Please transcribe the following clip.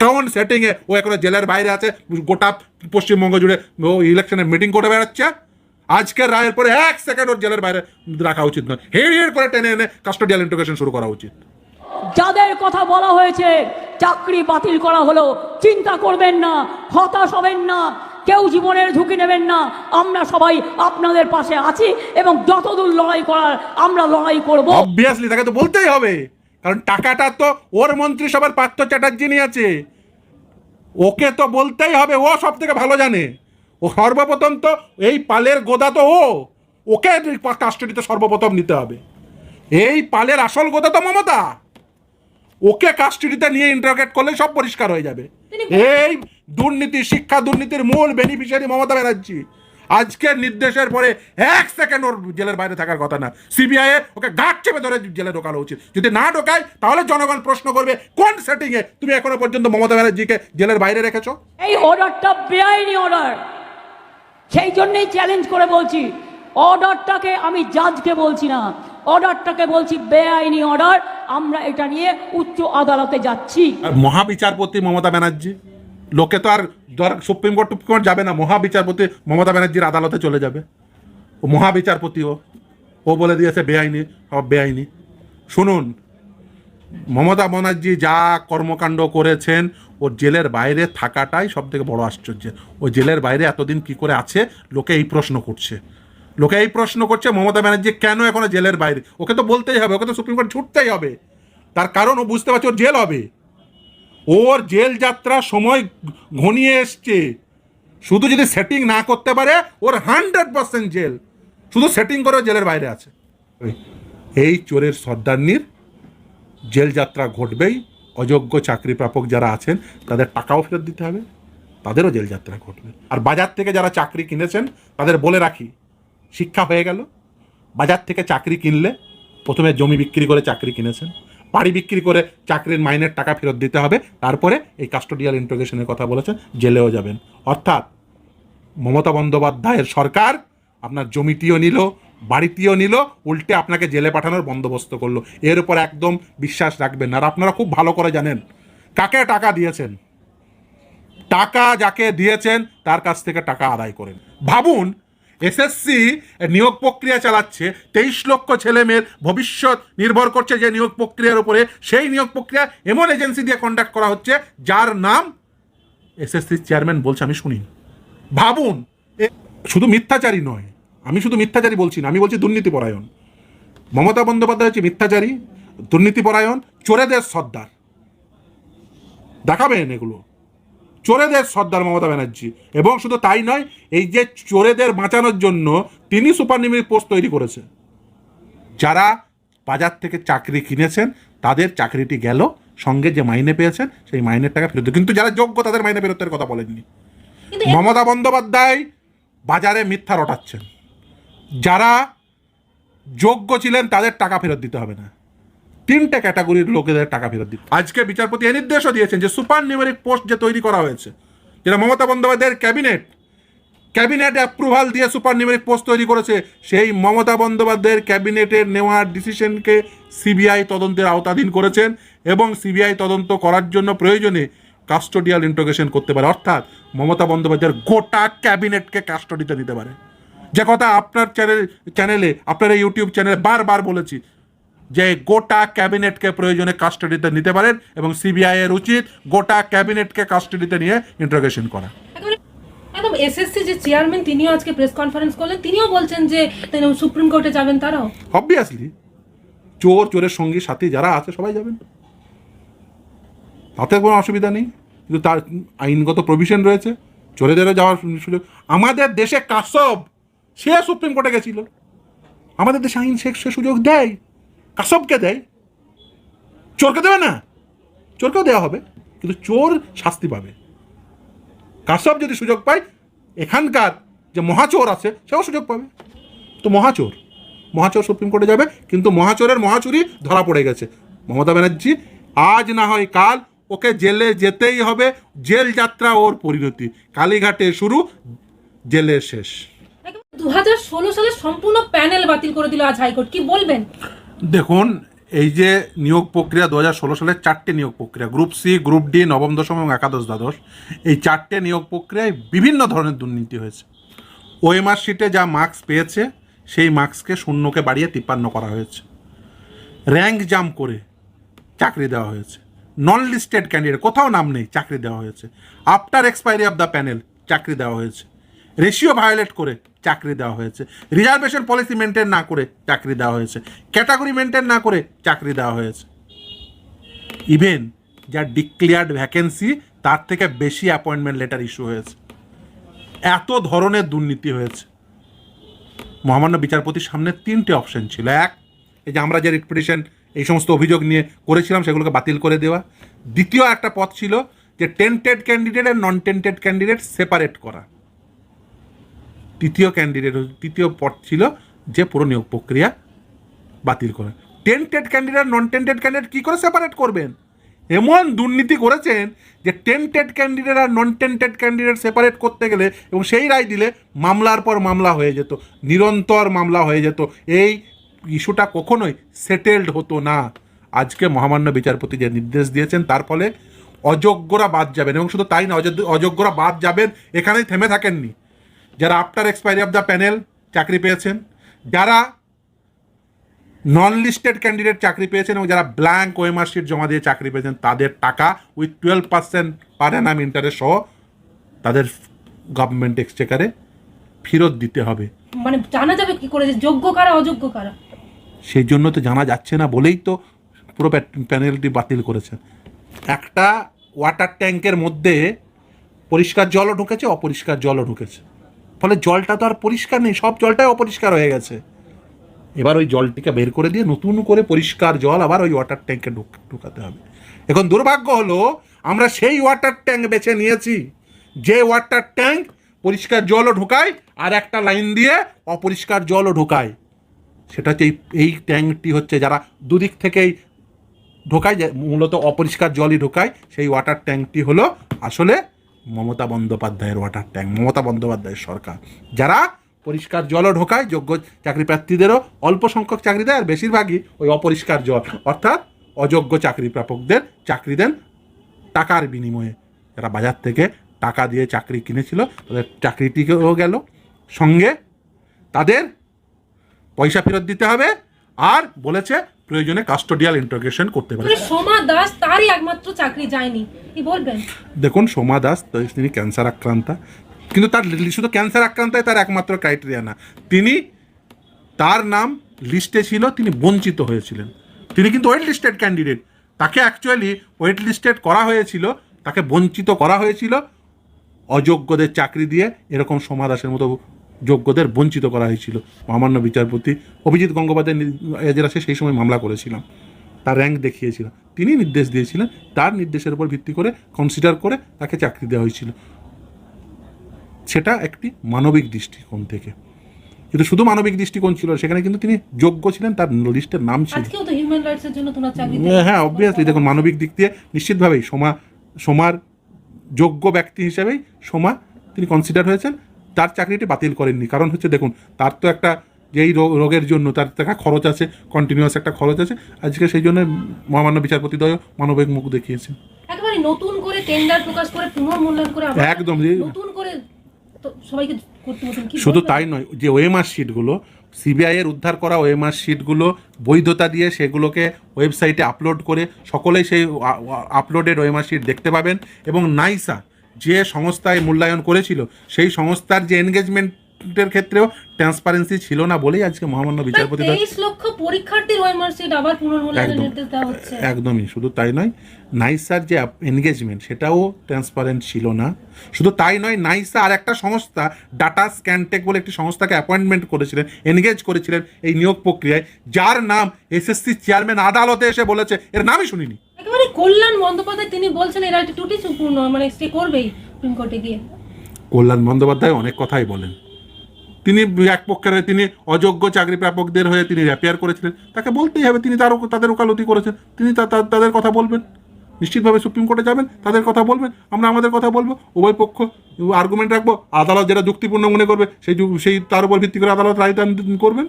কেমন সেটিংয়ে ও এখন জেলের বাইরে আছে গোটা পশ্চিমবঙ্গ জুড়ে ও ইলেকশনের মিটিং করে বেড়াচ্ছে। আজকের রায়ের পরে এক সেকেন্ড ওর জেলের বাইরে রাখা উচিত নয়। হেড় হেড় করে টেনে এনে কাস্টোডিয়াল ইন্টিগ্রেশন শুরু করা উচিত। যাদের কথা বলা হয়েছে চাকরি বাতিল করা হলো চিন্তা করবেন না হতাশ হবেন না কেউ জীবনের ঝুঁকি নেবেন না আমরা সবাই আপনাদের পাশে আছি এবং যতদূর লড়াই করার আমরা লড়াই করব। অবভিয়াসলি তাকে তো বলতেই হবে। কারণ টাকাটা তো ওর মন্ত্রিসভার পার্থ চ্যাটার্জি নিয়ে আছে। ওকে তো বলতেই হবে ও সব থেকে ভালো জানে। ও সর্বপ্রথম তো এই পালের গোদা তো ও। ওকে কাস্টডিতে সর্বপ্রথম নিতে হবে। এই পালের আসল গোদা তো মমতা। ওকে কাস্টডিতে নিয়ে ইন্টারোগেট করলে সব পরিষ্কার হয়ে যাবে। এই দুর্নীতি শিক্ষা দুর্নীতির মূল বেনিফিশিয়ারি মমতা ব্যানার্জি। আজকের নির্দেশের পরে এক সেকেন্ড ওর জেলের বাইরে থাকার কথা না। সিবিআই ওকে গাছ চেপে ধরে জেলে ঢোকানো উচিত। যদি না ঢোকায় তাহলে জনগণ প্রশ্ন করবে কোন সেটিংয়ে তুমি এখনও পর্যন্ত মমতা ব্যানার্জিকে জেলের বাইরে রেখেছো? এই অর্ডারটা বেআইনি অর্ডার সেই জন্যই চ্যালেঞ্জ করে বলছি অর্ডারটাকে আমি জাজকে বলছি না। অর্ডারটাকে বলছি বেআইনি অর্ডার আমরা এটা নিয়ে উচ্চ আদালতে যাচ্ছি। আর মহাবিচারপতি মমতা ব্যানার্জি? লোকে তো আর ধর সুপ্রিম কোর্ট টুপ্রিম কোর্ট যাবে না। মহাবিচারপতি মমতা ব্যানার্জির আদালতে চলে যাবে। ও মহাবিচারপতি ও ও বলে দিয়েছে, বেআইনি, সব বেআইনি। শুনুন, মমতা ব্যানার্জি যা কর্মকাণ্ড করেছেন, ও জেলের বাইরে থাকাটাই সব থেকে বড় আশ্চর্য। ও জেলের বাইরে এতদিন কি করে আছে, লোকে এই প্রশ্ন করছে। লোকে এই প্রশ্ন করছে, মমতা ব্যানার্জি কেন এখনও জেলের বাইরে? ওকে তো বলতেই হবে, ওকে তো সুপ্রিম কোর্ট ছুটতেই হবে। তার কারণ ও বুঝতে পারছে, ওর জেল হবে। ওর জেল যাত্রা সময় ঘনিয়ে এসছে। শুধু যদি সেটিং না করতে পারে, ওর হান্ড্রেড পার্সেন্ট জেল। শুধু সেটিং করে জেলের বাইরে আছে। এই চোরের সর্দারনির জেল যাত্রা ঘটবেই। অযোগ্য চাকরি প্রাপক যারা আছেন, তাদের টাকাও ফেরত দিতে হবে। তাদেরও জেল যাত্রা ঘটবে। আর বাজার থেকে যারা চাকরি কিনেছেন, তাদের বলে রাখি, শিক্ষা হয়ে গেল। বাজার থেকে চাকরি কিনলে প্রথমে জমি বিক্রি করে চাকরি কিনেছেন। বাড়ি বিক্রি করে চাকরির মাইনের টাকা ফেরত দিতে হবে, তারপরে এই কাস্টোডিয়াল ইন্ট্রোগেশনের কথা বলেছেন, জেলেও যাবেন। অর্থাৎ মমতা বন্দ্যোপাধ্যায়ের সরকার আপনার জমিটিও নিল, বাড়িটিও নিল, উল্টে আপনাকে জেলে পাঠানোর বন্দোবস্ত করল। এর উপর একদম বিশ্বাস রাখবেন আর আপনারা খুব ভালো করে জানেন, কাকে টাকা দিয়েছেন? টাকা যাকে দিয়েছেন, তার কাছ থেকে টাকা আদায় করেন। ভাবুন এসএসসি নিয়োগ প্রক্রিয়া চালাচ্ছে, তেইশ লক্ষ ছেলে মেয়ের ভবিষ্যৎ নির্ভর করছে যে নিয়োগ প্রক্রিয়ার উপরে। সেই নিয়োগ প্রক্রিয়া এমন এজেন্সি দিয়ে কন্ডাক্ট করা হচ্ছে, যার নাম এসএসসির চেয়ারম্যান বলছে, আমি শুনি। ভাবুন শুধু মিথ্যাচারী নয়, আমি শুধু মিথ্যাচারী বলছি না, আমি বলছি দুর্নীতিপরায়ণ মমতা বন্দ্যোপাধ্যায় হচ্ছে মিথ্যাচারী দুর্নীতিপরায়ণ চোরেদের সর্দার। দেখাবেন এগুলো। চোরেদের সর্দার মমতা ব্যানার্জি। এবং শুধু তাই নয় এই যে চোরেদের বাঁচানোর জন্য তিনি সুপার নিউমেরিক পোস্ট তৈরি করেছে যারা বাজার থেকে চাকরি কিনেছেন তাদের চাকরিটি গেল সঙ্গে যে মাইনে পেয়েছেন সেই মাইনের টাকা ফেরত। কিন্তু যারা যোগ্য তাদের মাইনে ফেরতের কথা বলেননি। মমতা বন্দ্যোপাধ্যায় বাজারে মিথ্যা রটাচ্ছেন। যারা যোগ্য ছিলেন তাদের টাকা ফেরত দিতে হবে না। তিনটে ক্যাটাগরির লোকেদের টাকা ফেরত দিতে আজকে বিচারপতি এ নির্দেশও দিয়েছেন যে সুপার নিউমেরিক পোস্ট যে তৈরি করা হয়েছে, যেটা মমতা বন্দ্যোপাধ্যায়ের ক্যাবিনেট ক্যাবিনেট অ্যাপ্রুভাল দিয়ে সুপার নিউমেরিক পোস্ট তৈরি করেছে, সেই মমতা বন্দ্যোপাধ্যায়ের ক্যাবিনেটের নেওয়া ডিসিশনকে সিবিআই তদন্তের আওতাধীন করেছেন এবং সিবিআই তদন্ত করার জন্য প্রয়োজনে কাস্টোডিয়াল ইন্টোগ্রেশন করতে পারে। অর্থাৎ মমতা বন্দ্যোপাধ্যায়ের গোটা ক্যাবিনেটকে কাস্টডিতে দিতে পারে। যে কথা আপনার চ্যানেল চ্যানেলে আপনার এই ইউটিউব চ্যানেলে বারবার বলেছি যে গোটা ক্যাবিনেটকে প্রয়োজনে কাস্টডিতে নিতে পারেন এবং সিবিআই এর উচিত গোটা ক্যাবিনেটকে কাস্টডিতে নিয়ে ইন্টারোগেশন করা। একদম- এসএসসি যে চেয়ারম্যান তিনিও আজকে প্রেস কনফারেন্স করলেন তিনিও বলছেন যে সুপ্রিম কোর্টে যাবেন তারাও। অবভিয়াসলি চোর চোরের সঙ্গী সাথী যারা আছে সবাই যাবেন। তাতে কোনো অসুবিধা নেই কিন্তু তার আইনগত প্রভিশন রয়েছে। চোরেদেরও যাওয়ার সুযোগ। আমাদের দেশে কাসব সে সুপ্রিম কোর্টে গেছিল। আমাদের দেশে আইন সে সুযোগ দেয়। কাসবকে দেয়। চোরকে দেবে না। চোরকেও দেওয়া হবে, কিন্তু চোর শাস্তি পাবে। কাসব যদি সুযোগ পায়, এখানকার যে মহাচোর আছে, সেও সুযোগ পাবে। তো মহাচোর মহাচোর সুপ্রিম কোর্টে যাবে, কিন্তু মহাচোরের মহাচুরি ধরা পড়ে গেছে। মমতা ব্যানার্জি, আজ না হয় কাল ওকে জেলে যেতেই হবে। জেল যাত্রা ওর পরিণতি। কালীঘাটে শুরু, জেলে শেষ। দু হাজার ষোলো সালে সম্পূর্ণ প্যানেল বাতিল করে দিল আজ হাইকোর্ট। কি বলবেন? দেখুন, এই যে নিয়োগ প্রক্রিয়া দু হাজার ষোলো সালের চারটে নিয়োগ প্রক্রিয়া, গ্রুপ সি, গ্রুপ ডি, নবম দশম এবং একাদশ দ্বাদশ, এই চারটে নিয়োগ প্রক্রিয়ায় বিভিন্ন ধরনের দুর্নীতি হয়েছে। ওএমআর শিটে যা মার্কস পেয়েছে, সেই মার্কসকে শূন্যকে বাড়িয়ে তিপ্পান্ন করা হয়েছে। র্যাঙ্ক জাম্প করে চাকরি দেওয়া হয়েছে। নন লিস্টেড ক্যান্ডিডেট কোথাও নাম নেই, চাকরি দেওয়া হয়েছে। After expiry of the panel চাকরি দেওয়া হয়েছে। রেশিও ভায়োলেট করে চাকরি দেওয়া হয়েছে। রিজার্ভেশন পলিসি মেনটেন না করে চাকরি দেওয়া হয়েছে। ক্যাটাগরি মেনটেন না করে চাকরি দেওয়া হয়েছে। ইভেন যা ডিক্লেয়ার্ড ভ্যাকেন্সি তার থেকে বেশি অ্যাপয়েন্টমেন্ট লেটার ইস্যু হয়েছে। এত ধরনের দুর্নীতি হয়েছে। মহামান্য বিচারপতির সামনে তিনটে অপশন ছিল। এক, এই যে আমরা যে রিপিটিশন এই সমস্ত অভিযোগ নিয়ে করেছিলাম, সেগুলোকে বাতিল করে দেওয়া। দ্বিতীয় একটা পথ ছিল যে টেন্টেড ক্যান্ডিডেট আর নন টেন্টেড ক্যান্ডিডেট সেপারেট করা। তৃতীয় ক্যান্ডিডেট তৃতীয় পথ ছিল যে পুরো নিয়োগ প্রক্রিয়া বাতিল করা। Tainted candidate non tainted candidate কী করে সেপারেট করবেন? এমন দুর্নীতি করেছেন যে টেন্টেড ক্যান্ডিডেট আর নন টেন্টেড ক্যান্ডিডেট সেপারেট করতে গেলে এবং সেই রায় দিলে মামলার পর মামলা হয়ে যেত, নিরন্তর মামলা হয়ে যেত। এই ইস্যুটা কখনোই সেটেলড হতো না। আজকে মহামান্য বিচারপতি যে নির্দেশ দিয়েছেন, তার ফলে অযোগ্যরা বাদ যাবেন এবং শুধু তাই না অযোগ্যরা বাদ যাবেন, এখানেই থেমে থাকেননি। যারা after expiry of the panel চাকরি পেয়েছেন যারা নন লিস্টেড ক্যান্ডিডেট চাকরি পেয়েছেন এবং যারা ব্ল্যাঙ্ক ওয়েমার জমা দিয়ে চাকরি পেয়েছেন তাদের টাকা with twelve percent per annum interest সহ তাদের গভর্নমেন্ট এক্সচেকারে ফেরত দিতে হবে। মানে জানা যাবে কি করে যে যোগ্য কারা অযোগ্য কারা? সেই জন্য তো জানা যাচ্ছে না বলেই তো পুরো প্যানেলটি বাতিল করেছে। একটা ওয়াটার ট্যাঙ্কের মধ্যে পরিষ্কার জলও ঢুকেছে অপরিষ্কার জলও ঢুকেছে। ফলে জলটা তো আর পরিষ্কার নেই, সব জলটাই অপরিষ্কার হয়ে গেছে। এবার ওই জলটিকে বের করে দিয়ে নতুন করে পরিষ্কার জল আবার ওই ওয়াটার ট্যাঙ্কে ঢুক- ঢুকাতে হবে। এখন দুর্ভাগ্য হলো, আমরা সেই ওয়াটার ট্যাঙ্ক বেছে নিয়েছি। যে ওয়াটার ট্যাঙ্ক পরিষ্কার জলও ঢোকায় আর একটা লাইন দিয়ে অপরিষ্কার জলও ঢোকায়। সেটা হচ্ছে এই ট্যাঙ্কটি হচ্ছে যারা দুদিক থেকেই ঢোকায় মূলত অপরিষ্কার জলই ঢোকায়, সেই ওয়াটার ট্যাঙ্কটি হলো আসলে মমতা বন্দ্যোপাধ্যায়ের ওয়াটার ট্যাঙ্ক, মমতা বন্দ্যোপাধ্যায়ের সরকার। যারা পরিষ্কার জলও ঢোকায়, যোগ্য চাকরি প্রার্থীদেরও অল্প সংখ্যক চাকরি দেয়, আর বেশিরভাগই ওই অপরিষ্কার জল। অর্থাৎ অযোগ্য চাকরি প্রাপকদের চাকরি দেন টাকার বিনিময়ে। যারা বাজার থেকে টাকা দিয়ে চাকরি কিনেছিল, তাদের চাকরিটিকেও গেল। সঙ্গে তাদের পয়সা ফেরত দিতে হবে। আর বলেছে প্রয়োজনে কাস্টোডিয়াল ইন্টারোগেশন করতে পারে। মানে সোমা দাস তারই একমাত্র চাকরি যায়নি। কি বলবেন? দেখুন সোমা দাস তিনি ক্যান্সার আক্রান্তা। কিন্তু তার শুধু ক্যান্সার আক্রান্তাই তার একমাত্র ক্রাইটেরিয়া না। তিনি তার নাম লিস্টে ছিল তিনি বঞ্চিত হয়েছিলেন। তিনি কিন্তু ওয়েট লিস্টেড ক্যান্ডিডেট তাকে অ্যাকচুয়ালি ওয়েট লিস্টেড করা হয়েছিল তাকে বঞ্চিত করা হয়েছিল অযোগ্যদের চাকরি দিয়ে এরকম সোমা দাসের মতো যোগ্যদের বঞ্চিত করা হয়েছিল। মহামান্য বিচারপতি অভিজিৎ গঙ্গোপাধ্যায় এজলাসে সেই সময় মামলা করেছিলাম। তার র্যাঙ্ক দেখিয়েছিলাম। তিনি নির্দেশ দিয়েছিলেন তার নির্দেশের উপর ভিত্তি করে কনসিডার করে তাকে চাকরি দেওয়া হয়েছিল। সেটা একটি মানবিক দৃষ্টিকোণ থেকে। কিন্তু শুধু মানবিক দৃষ্টিকোণ ছিল সেখানে কিন্তু তিনি যোগ্য ছিলেন তার লিস্টের নাম ছিল। হ্যাঁ অবভিয়াসলি দেখুন মানবিক দিক দিয়ে নিশ্চিতভাবেই সোমা সোমার যোগ্য ব্যক্তি হিসেবেই সোমা তিনি কনসিডার হয়েছেন। তার চাকরিটি বাতিল করেননি। কারণ হচ্ছে দেখুন তার তো একটা যেই রোগের জন্য তার একটা খরচ আছে কন্টিনিউয়াস একটা খরচ আছে। আজকে সেই জন্য মহামান্য বিচারপতিদ্বয় মানবিক মুখ দেখিয়েছেন। একেবারে নতুন করে টেন্ডার প্রকাশ করে পুনর্মূল্যায়ন করে একদম নতুন করে সবাইকে শুধু তাই নয় যে ওএমআর শিটগুলো সিবিআই এর উদ্ধার করা ওএমআর শিটগুলো বৈধতা দিয়ে সেগুলোকে ওয়েবসাইটে আপলোড করে সকলেই সেই আপলোডেড ওএমআর শিট দেখতে পাবেন। এবং নাইসা যে সংস্থায় মূল্যায়ন করেছিল সেই সংস্থার যে এনগেজমেন্টের ক্ষেত্রেও ট্রান্সপারেন্সি ছিল না বলেই আজকে মহামান্য বিচারপতি লক্ষ পরীক্ষার্থীর ওএমআর আবার পুনর্মূল্যায়নের একদম। নির্দেশ দেওয়া হচ্ছে। একদমই শুধু তাই নয় নাইসার যে এনগেজমেন্ট সেটাও ট্রান্সপারেন্ট ছিল না। শুধু তাই নয় নাইসা আর একটা সংস্থা ডাটা স্ক্যানটেক বলে একটি সংস্থাকে অ্যাপয়েন্টমেন্ট করেছিলেন এনগেজ করেছিলেন এই নিয়োগ প্রক্রিয়ায় যার নাম এসএসসি চেয়ারম্যান আদালতে এসে বলেছে। এর নামই শুনিনি। একেবারে কল্যাণ বন্দ্যোপাধ্যায় তিনি বলছেন এরা একটি টুটি সম্পূর্ণ মানে স্টে করবেই সুপ্রিম কোর্টে গিয়ে। কল্যাণ বন্দ্যোপাধ্যায় অনেক কথাই বলেন। তিনি এক পক্ষের হয়ে তিনি অযোগ্য চাকরি প্রাপকদের হয়ে তিনি র্যাপিয়ার করেছিলেন। তাকে বলতেই হবে, তিনি তার তাদের ওকালতি করেছেন। তিনি তাদের কথা বলবেন। নিশ্চিতভাবে সুপ্রিম কোর্টে যাবেন, তাদের কথা বলবেন, আমরা আমাদের কথা বলব। উভয় পক্ষ আর্গুমেন্ট রাখব। আদালত যেটা যুক্তিপূর্ণ মনে করবে, সেই সেই, তার উপর ভিত্তি করে আদালত রায়দান করবেন।